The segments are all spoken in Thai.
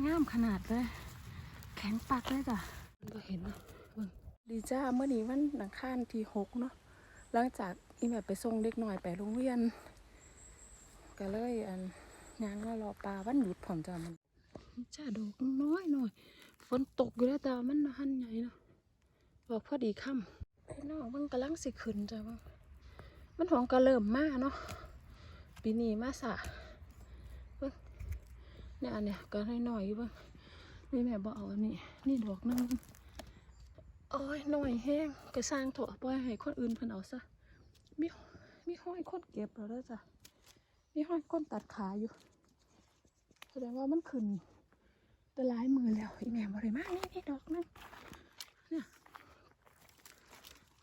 งามขนาดเลย แข็งปักเลยจ้ะก็เห็นเนาะเบิ่งดีจ้าเมื่อนี้วันหนังคานที่หกเนาะหลังจากอีแม่ไปส่งเด็กหน่อยไปโรงเรียน ก็เลยอันงานก็รอปลาวันหยุดผมจ้ามันจ้าดอกน้อยหน่อยฝนตกอยู่แล้วแต่มันหันใหญ่เนาะบอกพอดีค่ำพี่น้องมันกำลังสิขึ้นจ้าว่ามันหองก็เริ่มมาเนาะปีนี้มาสะเบิ่ง เนี่ยอันเนี้ยก็น้อยๆอยู่บิ่งนี่แม่บอกเอาอันนี้นี่ดอกนึงโอ้ยหน่อยแห้งก็สร้างเถอะปล่อยให้คนอื่นเพิ่นเอาซะมีมีห้อยคนเก็บแล้วด้อจ้ะมีห้อยก้นตัดขาอยู่แสดงว่ามันขึ้นแตะลายมือแล้วอีแม่บริมากนี่นี่ดอกนึงเนี่ย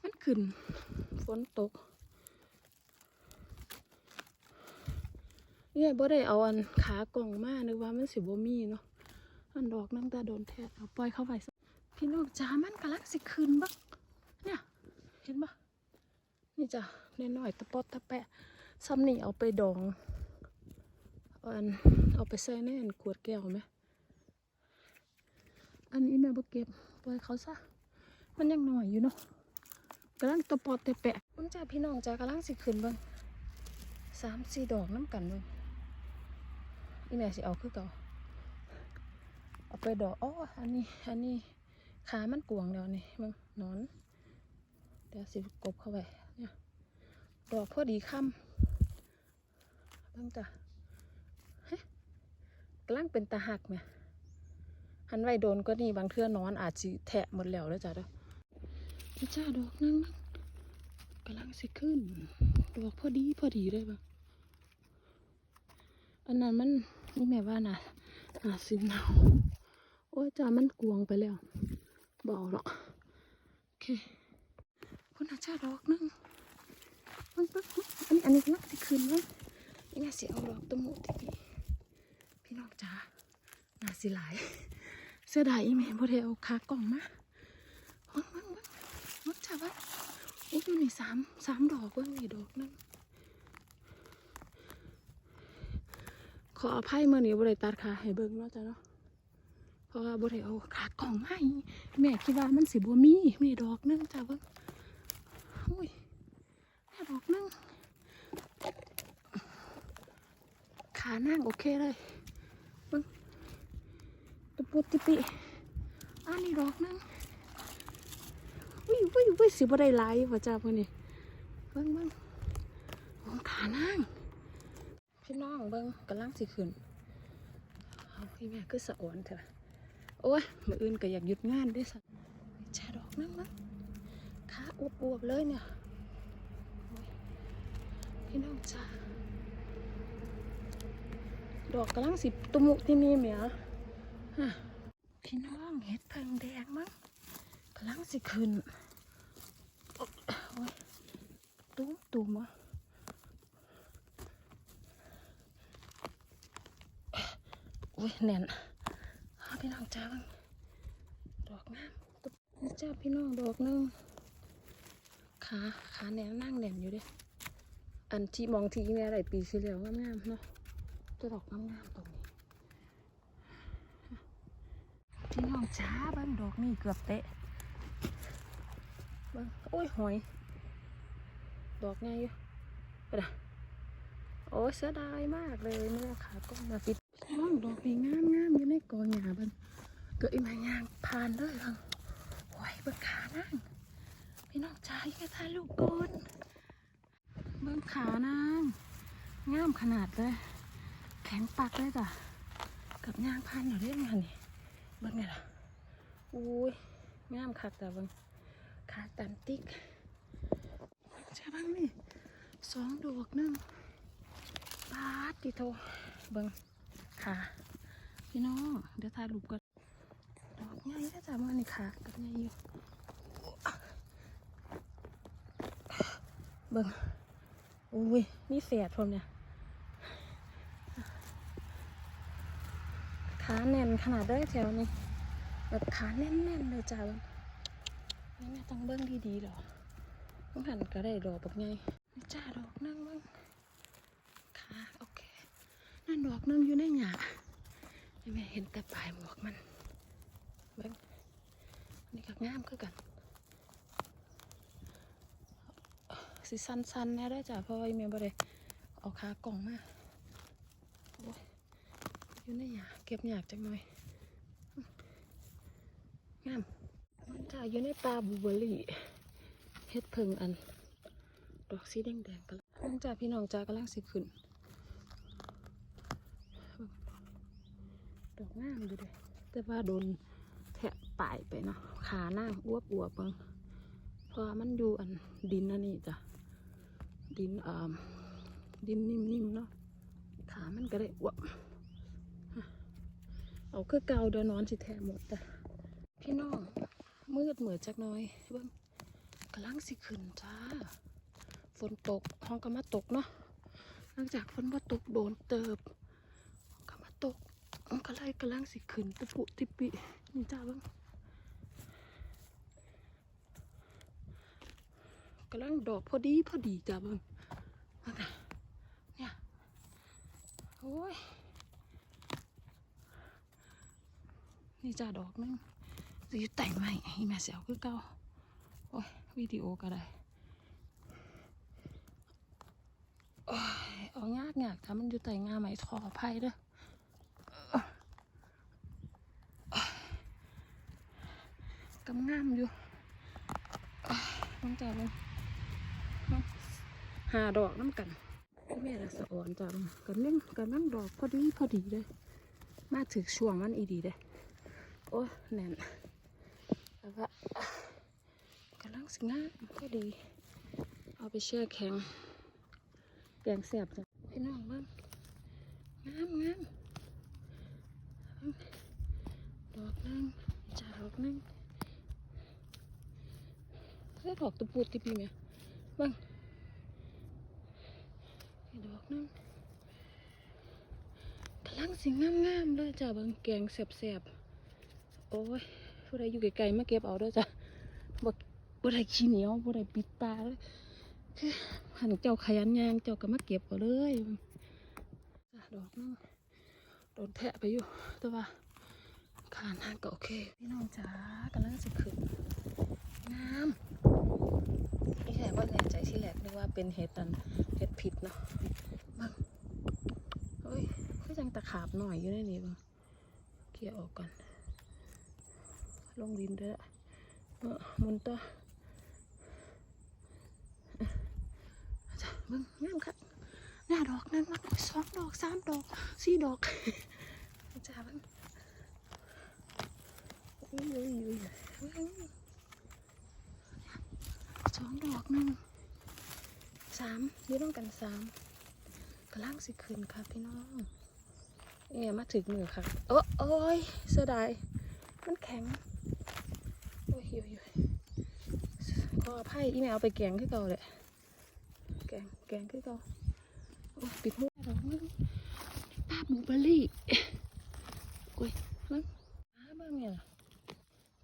มันขึ้นฝนตก เนี่ยบ่ได้เอาอันขากล่องมานึกว่ามันสิบ่มีเนาะอันดอกนั่งตาโดนแทะเอาปล่อยเข้าไปพี่น้องจ้ามันกำลังสิขึ้นบ้างเนี่ยเห็นปะนี่จ้ะน้อยตะปอดตะแปะซ้ำนี่เอาไปดองเอาอันเอาไปใส่ในอันขวดแก้วไหมอันนี้แม่บ่เก็บปล่อยเขาซะมันยังหน่อยอยู่เนาะกำลังตะปอดตะแปะมันจ้าพี่น้องจ้ากำลังสิขึ้นบ้างสามสี่ดอกน้ำกันเบ้า งอีแม่สิเอาคือเก่าเอาไปดอกอ๋ออันนี้ อันนี้ขามันกวงแล้วนี่เบิ่งนอน เดี๋ยวสิกบเข้าไปเนี่ยดอกพอดีค่ำเบิ่งจ้ะเฮ้ยกำลังเป็นตาหักไหมหันไว้โดนก็นี่บางเทื่อนอนอาจสิแทะหมดแล้วแล้วจ้ะเด้อนี่จ้าดอกนึงกำลังสิขึ้น ดอกพอดีพอดีเลยปะอันนั้นมัน นี่แม่ว่าน่ะน่าสิเนาโอ้ยจ้ามันกวงไปแล้วบอาหรอกโอเคคุณอาจารย์ดอกนึงมันปึ๊บอันนี้อันนี้นักสิคืนมั้งนี่น่าสิเอาดอกตะมุที่พี่พี่น้องจ๋าน่าสิหลายเสื้อดายอีแม่บ่ได้เอาขากล่องมาวังวังวังวังจ้าวังโอ้ยอยู่นี่สามสามดอกว้งนี่ดอกนึง ขออภัยเมื่อนี้บ่ได้ตัดขาให้เบิ่งเนาะจ้ะเนาะเพราะว่าบ่ได้เอาขากล่องให้แม่คิดว่ามันสิบ่มีมีดอกนึงจ้าเบิ่งอุ้ยแม่ดอกนึงขานั่งโอเคเลยมึงตะปุติปิอันนี้ดอกนึงวิววิววิสิบ่ได้หลายพ่อจ้าพ่อนี่เบิ้งเบิ้งโอ้ขานั่ง น้องเบิ้งกำลังสิขึ้นเอาพี่แม่คือสะอ่อนเถอะโอ้ยมืออื่นก็อยากหยุดงานด้วยสักชาดอกนั่งมั้งขาอวบๆเลยเนี่ยพี่น้องจ้าดอกกำลังสิตุมุที่นี่เหมียฮะพี่น้องเห็ดเพิงแดงมั้งกำลังสิขึ้นโอ๊ยตุ้มตุ้มอะ อ้ยแน่นพี่น้องจ้าบ้างดอกงามต้นเจ้าพี่น้องดอกหนึงขาขาแน่นนั่งแน่นอยู่เด้อันที่มองที่แม่ไรปีที่แล้วงามๆเนาะจะดอกงามๆตรงนี้พี่น้องช้าบ้างดอกนี่เกือบเตะบ้างโอ้ยหอย ดอกไงอยู่ไปละโอ้ยเสียดายมากเลยไม่ได้ขาก้มมาปิด องดอกนี่งามๆอยู่ในกอหญ้าบันเกิดอีมายางผ่านเลยบังโอ้ยเบิกขานั่งพี่น้องจ้าแค่ถ่ายรูปก่อนเบิ้งขานางงามขนาดเลย แข็งปักเลยจ้ะกับยางพันอยู่เรื่องนี้เบิ้งไงล่ะอุ้ยงามคักแต่เบิ้งขาตันติ๊กใช่บ้างนี่สองดอกหนึงปาดติโทเบิ้ง ขาพี่น้อง เดี๋ยวถ่ายรูปก่อนดอกใหญ่แล้วจ้ะมันนี่ขากับใหญ่อยู่ เบิ้งอุ้ยมีแฝดผมเนี่ย ขาแน่นขนาดได้แถวนี้ แบบขาแน่นๆเลยจ้านี่แม่ต้องเบิ้งดีๆหรอต้องหันก็ได้ดอกแบบไงจ้าดอกนั่งเบิ้งขาโอเค นั่นดอกนึงอยู่ในหยาแม่เห็นแต่ปลายหมวกมันเบิ่งนี่ก็งามคือกันสิสั้นๆแน่ได้จ้ะเพราะว่าอีเมลบ่ได้เอาขากล่องมาอยู่ในหยาเก็บหยาจังหน่อยงามมันจ้าอยู่ในตาบูเบอรี่เฮ็ดเพิงอัน ดอกสีแดงๆกันลังจากพี่น้องจ้ากำลังสิขึ้น ดอกงามอยู่เด้แต่ว่าโดนแทะป่ายไปเนาะขาหน้าอ้วบอ้วบเบิ่งเพราะมันอยู่อันดินอันนี้จ้ะดินอ่าดินนิ่มๆเนาะขามันก็ได้อ้วบเอาคือเกาเดี๋ยวนอนสิแทะหมดจ้ะพี่น้องมืดเหมือจักน้อยเบิ่งกำลังสิขึ้นจ้าฝนตกห้องก็มาตกเนาะหลังจากฝนมาตกโดนเติบก็ม ก็ไล่กำลังสิขึ้นตุปุติปินี่จ้าบ้างกำลังดอกพอดีพอดีจ้าเบ้างเนี่ย โอ้ย นี่จ้าดอกนึงจะอยู่แต่งใหม่ให้แม่เสียวคือเก่าโอ้ย วิดีโอก็ได้โอ้ยเอายากยากถ้ามันอยู่แต่งงาไหมทออภัยเด้อ กำ งามอยู่อะต้องจ่ายเลยหาดอกน้ำกันแม่ละสะอ่อนจ้ะกันเล่นกันนั่งดอกพอดีพอดีเลย มาถึงช่วงมันอีดีเลยโอ้แน่นแล้วก็กำลังสิงามพอดี เอาไปแช่แข็งแกงแสบจ้ะพี่น้องเบ้างงามงามดอกหนึงจ้าดอกหนึง เลือดออกตะปูติปีเมียบังดอกหนึงกำลังสิงงามๆเลยจ้ะบางแกงแสบๆ โอ้ยผู้ใดอยู่ไกลๆมาเก็บเอาเด้วยจ้ะบ่บ่ได้ขี้เหนียวบ่ได้ปิดตาเลยคือหันเจ้าขยันยางเจ้าก็มาเก็บเอาเลยจ้ะดอกหนึงโดนแทะไปอยู่แต่ว่าขานหางก็โอเค พี่น้องจ๋ากำลังจะขึ้นงาม นี่แหละว่าแน่ใจที่แรกนึกว่าเป็นเห็ดอันเห็ดผิดเนาะบังเฮ้ยก็ยังตะขาบหน่อยอยู่ในนี้บังเกี่ยออกก่อนลงดินด้วยเออมุนตัวจ้ะมึงงามครับหน้าดอกนั่นมันสองดอกสามดอกสี่ดอกจ้าบังอุ้ยอุ้ยอุ้ย สองดอกหนึ่งสามยืดต้องกันสามกระล่างสิคืนค่ะพี่น้องเนี่ยมาถึงมือค่ะโอ้โอ้ยเสียดายมันแข็งโอ้ยโอ้ยโอ้ยขออภัยอีแมวไปแกงคือเก่าเลยแกงแกงคือเก่าโอ้ปิดหูดอกนึงตาบูเบอรี่โอ้ยมันอ้าบ้างเนี่ยล่ะ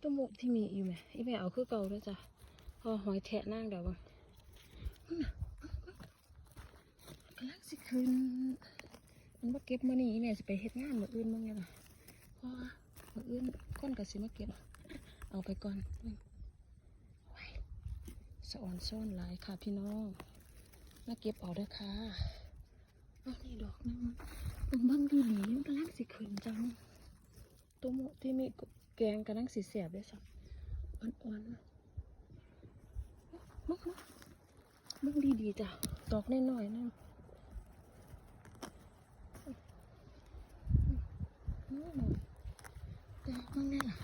ตัวหมกที่มีอยู่ไหมอีแมวเอาคือเก่าแล้วจ้ะ อหอยแทะนั่งเดี๋ยวบังนั่นน่ะกำลังสิคืนมันมาเก็บมานี่แม่สิไปเฮ็ดงานมื้ออื่นมึงเนี่ยล่ะเพราะว่ามื้ออื่นคนก็สิมาเก็บ เอาไปก่อนเบิ่งไว้สะอ่อนซ่อนหลายค่ะพี่น้องมาเก็บเอาเด้อค่ะเอานี่ดอกหนึงเบิ่งเบิ่งดีๆมันกำลังสิคืนจังตัวหมูที่มีแกงกำลังสิเสียบด้วยซ้ำอ่อนๆนะ มึกมึกมึกดีดีๆจ้ะดอกน้อยนั่นอืมดอกมันนี่ล่ะ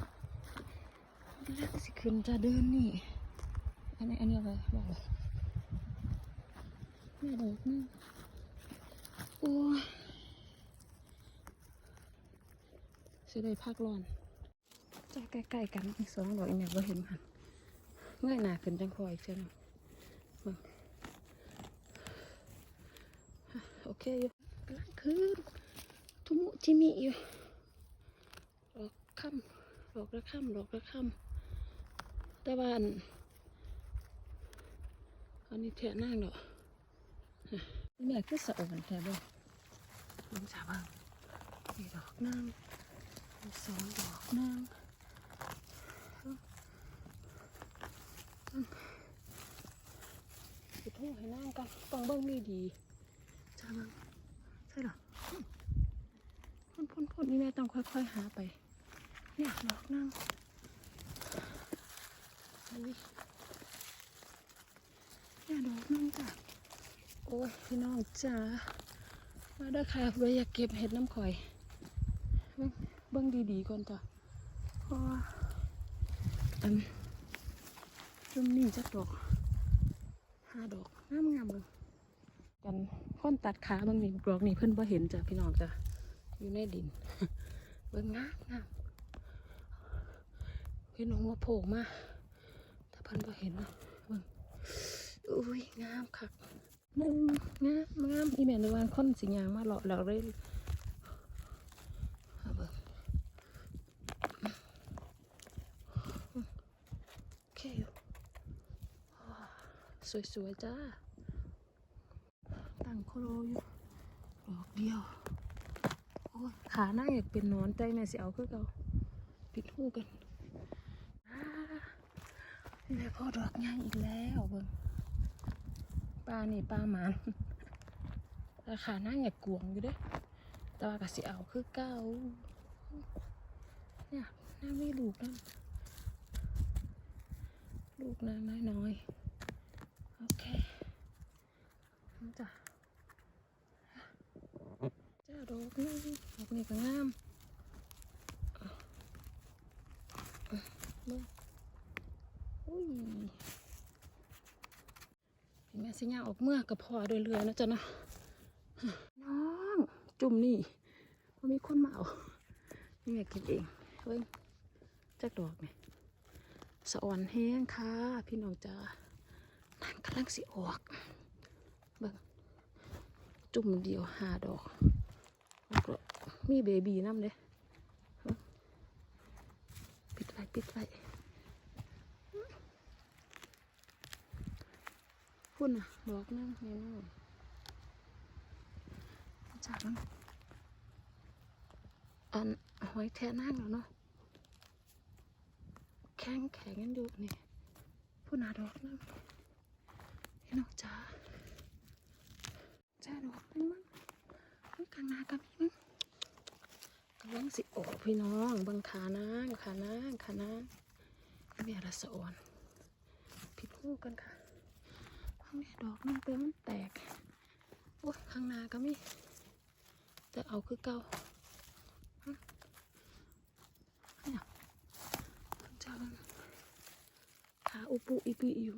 เลือกสิขึ้นจะเดินนี่ อันนี้อันนี้อะไรบอกเลยแม่ดอกนึงโอ้ยสิได้พักร้อนจะใกล้ๆกันอีกสองดอกอีกแม่ก็เห็นมัน เมื่อยหนาขึ้นจังคออีกเช่นงมึงฮะโอเคอยู่กำลังคืนทุมุจิมิอยู่ดอกค่ำดอกละค่ำดอกละค่ำแต่ว่าอันอันนี้แทะนั่งเนาะฮะแม่คือสะอ่อนแท้บ่มึงสาบ้างมีดอกนั่งสองดอกนาง ไปโทษให้นางกันต้องเบิ่งดีดีๆจ้าเบิ่งใช่เหรอพ่นพ่นพ่นนี่แม่ต้องค่อยๆหาไป เนี่ยดอกนางอุ้ยเนี่ยดอกนางจ้ะโอ้ยพี่น้องจ้ามาเด้อค่ะเพื่ออยากเก็บเห็ดน้ำข่อยเบิ่งเบิ่งดีๆก่อนจ้ะเพราะว่าอัน จุ่มนี่จักดอกห้าดอกงามงามเลยกันค้นตัดขาเบางนี่ดอกนี่เพิ่อนบ่เห็นจ้ะพี่น้องจ้ะอยู่ในดินเบิ่งงามงามเห็นหัวโผล่มาถ้าเพิ่อนบ่เห็นนะเบิ่งอุ้ยงามคักนึงงามงามอีแม่ในวันค้นสิยางมาเลาะแล้วเลย เอาเบิ่งโอเคอยู่ว้าว สวยๆจ้าตั้งโคโลอยู่ดอกเดียวโอ้ยขาหน้าอยากเป็นนอนใจแม่สิเอาคือเก่าปิดหูกันนี่และพ่อดอกย่างอีกแล้วเบิ่งปลานี่ปลาหมานราคาหน้าอยากกวงอยู่เด้แต่ว่ากสิเอาคือเก้าเนี่ยน่าไม่ลูกนั่นลูกนางน้อยน้อยๆโอเคนี่ จ้ะจ้าดอกนี่ดอกนี่ก็งามอะอะเบิ่งอุ้ยแม่สิย่าออกเมื่อกับพ่อโดยเรือนะจ๊ะนาะน้องจุ่มนี่ว่ามีคนมาเอานี่แม่ก็บเองเฮ้ยจักดอกเนี่ยสะอ่อนแห้งค่ะ พี่น้องจ้านั่นกำลังสิออก จุ่มเดียวห้าดอกแล้วก็มีเบบีน้ำเด้เบิ่งปิดไว้ปิดไว้พุ่นน่ะดอกนึงนี่นู่นจากนั้นอันหอยแทะนั่งแล้วเนาะแข็งแข็งกันอยู่นี่ผู้นาดอกนึงพี่น้องจ้า จ้าดอกนึงมั้งมันกลางนากับพี่มั้งกำลังสิออพี่น้องบังขานางขานางขานางเมียละสอ่อนผิดหูกันค่ะข้างนี้ดอกนึงเป็นมันแตกโอ้ยข้างนาก็มีแต่เอาคือเก่าเนี่ยเจ้าขาอุปุอีปีอยู่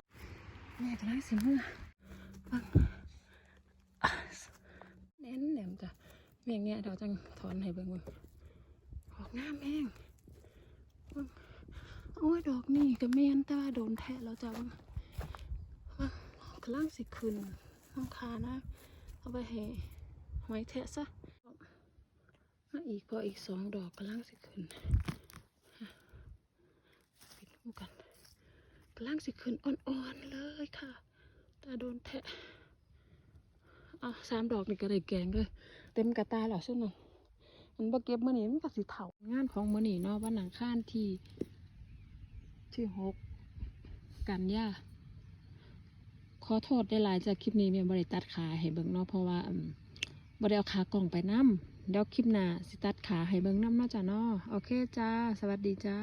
แม่กำลังสิเมื่อฟัง แน่นแหนมจ้ะแม่งเนี่ยเดี๋ยวจังถอนให้เบิ่งเบิ่งออกหน้าแม่งโอ้ยดอกนี่ก็แม่นแต่ว่าโดนแทะแล้วจ้ะเบิ่งบิ่งกลังสิขึ้นน้องคานะ เอาไปให้หอยแทะซะมาอีกพออีกสองดอกกำลังสิขึ้นปิดหูกันกำลังสิขึ้นอ่อนๆเลยค่ะตาโดนแทะ อาสามดอกนี่ก็ได้แกงเลยเต็มกระตาแล้วใช่ไหมมันบ่เก็บมื่อนี้มันก็สิเถางานของมื่อนี้เนาะวันหนังข้านที่ที่หกกันยาขอโทษได้หลายจากคลิปนี้เมียบริตัดขาให้เบิ่งเนาะเพราะว่าบริเอาขากล่องไปน้ำเดี๋ยวคลิปหน้าสิตัดขาให้เบิ่งน้ำเนาะจ้ะเนาะโอเคจ้า สวัสดีจ้า